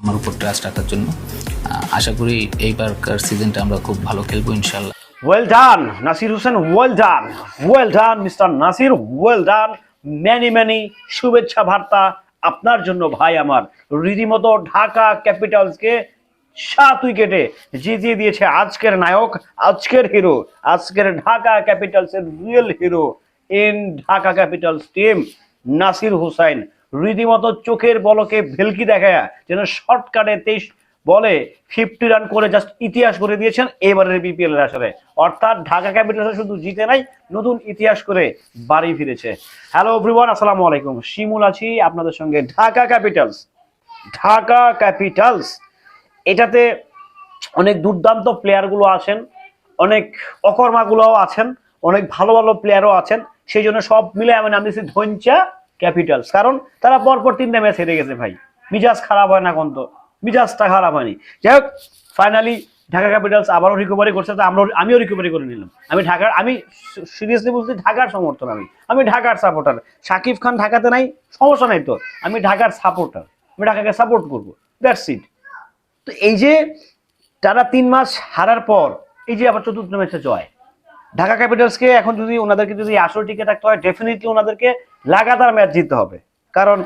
আমার উপর ট্রাস্ট রাখার জন্য। আশা করি এইবারকার সিজনটা আমরা খুব ভালো খেলব ইনশাল্লাহ well done Nasir Hossain well done well done mister Nasir well done many many শুভেচ্ছা বার্তা আপনার জন্য ভাই আমার। রীতিমতো ঢাকা ক্যাপিটালসকে সাত উইকেটে জিতিয়ে দিয়েছে আজকের নায়ক, আজকের হিরো আজকের Dhaka ক্যাপিটালসের real hero in Dhaka Capitals team Nasir Hussain রীতিমতো চোখের বলকে ভেলকি দেখায়, যেন শর্টকাটে তেইশ বলে ফিফটি রান করে জাস্ট ইতিহাস করে দিয়েছেন এবারের বিপিএল এর আসরে। অর্থাৎ ঢাকা ক্যাপিটালস শুধু জিতে নাই, নতুন ইতিহাস করে বাড়ি ফিরেছে। হ্যালো এভরিওয়ান আসসালামু আলাইকুম। শিমুল আছি আপনাদের সঙ্গে ঢাকা ক্যাপিটালস। ঢাকা ক্যাপিটালস, এটাতে অনেক দুর্দান্ত প্লেয়ারগুলো আছেন, অনেক অকর্মাগুলোও আছেন, অনেক ভালো ভালো প্লেয়ারও আছেন, সেই জন্য সব মিলে আমি নাম দিয়েছি ধৈঞ্চা ক্যাপিটালস। কারণ তারা পরপর তিনটা ম্যাচ হেরে গেছে ভাই। মিজাজ খারাপ হয় না কোন তো। মিজাজটা খারাপ হয়নি। যাই হোক ফাইনালি ঢাকা ক্যাপিটালস আবারও রিকভারি করছে, তো আমরা আমিও রিকভারি করে নিলাম। আমি ঢাকার আমি সিরিয়াসলি বলছি ঢাকার সমর্থন আমি। আমি ঢাকার সাপোর্টার শাকিব খান ঢাকাতে নাই, সমস্যা নাই তো। আমি ঢাকার সাপোর্টার আমি ঢাকাকে সাপোর্ট করব। দ্যাটস ইট তো এই যে তারা তিন মাস হারার পর এই যে আবার চতুর্থ ম্যাচে জয়। ঢাকা ক্যাপিটালসকে এখন যদি ওনাদেরকে যদি আসল টিকে থাকতে হয় ডেফিনেটলি ওনাদেরকে লাগাতার ম্যাচ জিততে হবে। কারণ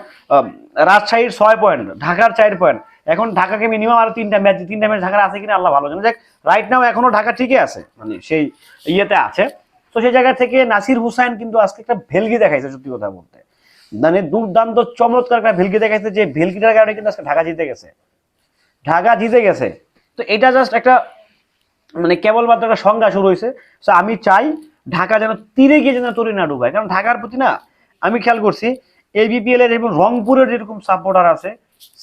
রাজশাহীর ছয় পয়েন্ট, ঢাকার চার পয়েন্ট। এখন ঢাকাকে মিনিমাম আরও তিনটা ম্যাচ তিনটা ম্যাচ ঢাকার আছে কিনা আল্লাহ ভালো জানে। দেখ রাইট নাও এখনও ঢাকা ঠিকই আছে মানে সেই ইয়েতে আছে। তো সেই জায়গা থেকে নাসির হুসাইন কিন্তু আজকে একটা ভেলগি দেখাইছে, সত্যি কথা বলতে। মানে দুর্দান্ত, চমৎকার একটা ভেলকি দেখাইছে যে ভেলকিটার কারণে কিন্তু আজকে ঢাকা জিতে গেছে। ঢাকা জিতে গেছে। তো এটা জাস্ট একটা মানে কেবলমাত্র একটা সংজ্ঞা শুরু হয়েছে। তো আমি চাই ঢাকা যেন তীরে গিয়ে যেন তরি না ডুবায়। কারণ ঢাকার প্রতি না আমি খেয়াল করছি এই বিপিএল এর এবং রংপুরের যেরকম সাপোর্টার আছে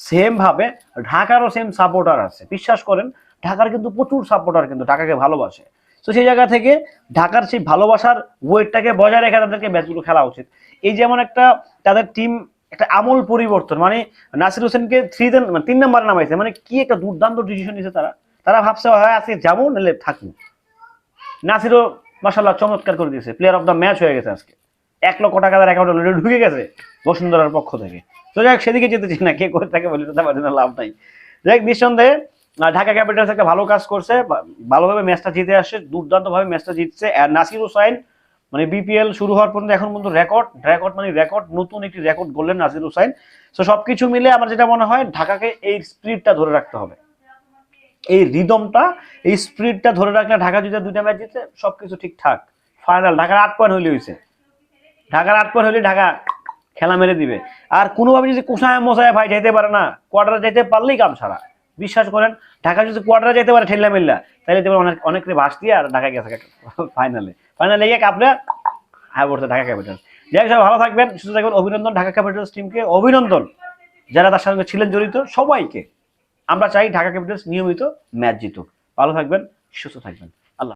সেম ভাবে ঢাকারও সেম সাপোর্টার আছে। বিশ্বাস করেন, ঢাকার কিন্তু প্রচুর সাপোর্টার কিন্তু ঢাকাকে ভালোবাসে। তো সেই জায়গা থেকে ঢাকার সেই ভালোবাসার ওয়েটটাকে বজায় রেখে তাদেরকে ম্যাচগুলো খেলা উচিত। এই যেমন একটা তাদের টিম একটা আমূল পরিবর্তন মানে নাসির হোসেনকে থ্রি তিন নাম্বার নামাইছে মানে কি একটা দুর্দান্ত ডিসিশন নিয়েছে তারা। তারা ভাবছে, হয়, আজকে যাব, নাহলে থাকব। নাসিরও মাসাল্লাহ চমৎকার করে দিয়েছে প্লেয়ার অফ দ্য ম্যাচ হয়ে গেছে আজকে। এক লক্ষ টাকা তার অ্যাকাউন্টে অলরেডি ঢুকে গেছে বসুন্ধরার পক্ষ থেকে। তো যাই সেদিকে যেতে চাই না, কে করে থাকে বলে তাদের বাদে লাভ নাই। হোক, নিঃসন্দেহে ঢাকা ক্যাপিটালস একটা ভালো কাজ করছে ভালোভাবে ম্যাচটা জিতে আসছে, দুর্দান্তভাবে ম্যাচটা জিতছে আর নাসির হুসাইন মানে বিপিএল শুরু হওয়ার পর্যন্ত এখন পর্যন্ত রেকর্ড রেকর্ড মানে রেকর্ড নতুন একটি রেকর্ড করলেন নাসির হুসাইন। তো সবকিছু মিলে আমার যেটা মনে হয়, ঢাকাকে এই স্পিরিটটা ধরে রাখতে হবে। এই রিদমটা এই স্পিরিটটা ধরে রাখলে ঢাকা যদি দুইটা ম্যাচ জিতে, সবকিছু ঠিকঠাক ফাইনাল ঢাকার আট পয়েন্ট হইলে হয়েছে ঢাকার আট পয়েন্ট হলে ঢাকা খেলা মেরে দিবে। আর কোনোভাবে যদি কুসায় মশায় ভাই যেতে পারে না কোয়ার্টারে যেতে পারলেই কাম ছাড়া বিশ্বাস করেন ঢাকা যদি কোয়ার্টারে যেতে পারে ঠেল্লা মেল্লা তাহলে যেমন অনেক অনেকরে বাস দিয়ে আর ঢাকা গেছে ফাইনালে ফাইনালে গিয়ে কাপড়ে হ্যাঁ পড়ছে ঢাকা ক্যাপিটাল যাই হোক, ভালো থাকবেন সুস্থ থাকবেন। অভিনন্দন ঢাকা ক্যাপিটালস টিমকে অভিনন্দন। যারা তার সঙ্গে ছিলেন জড়িত সবাইকে। আমরা চাই ঢাকা ক্যাপিটালস নিয়মিত ম্যাচ জিতুক। ভালো থাকবেন সুস্থ থাকবেন।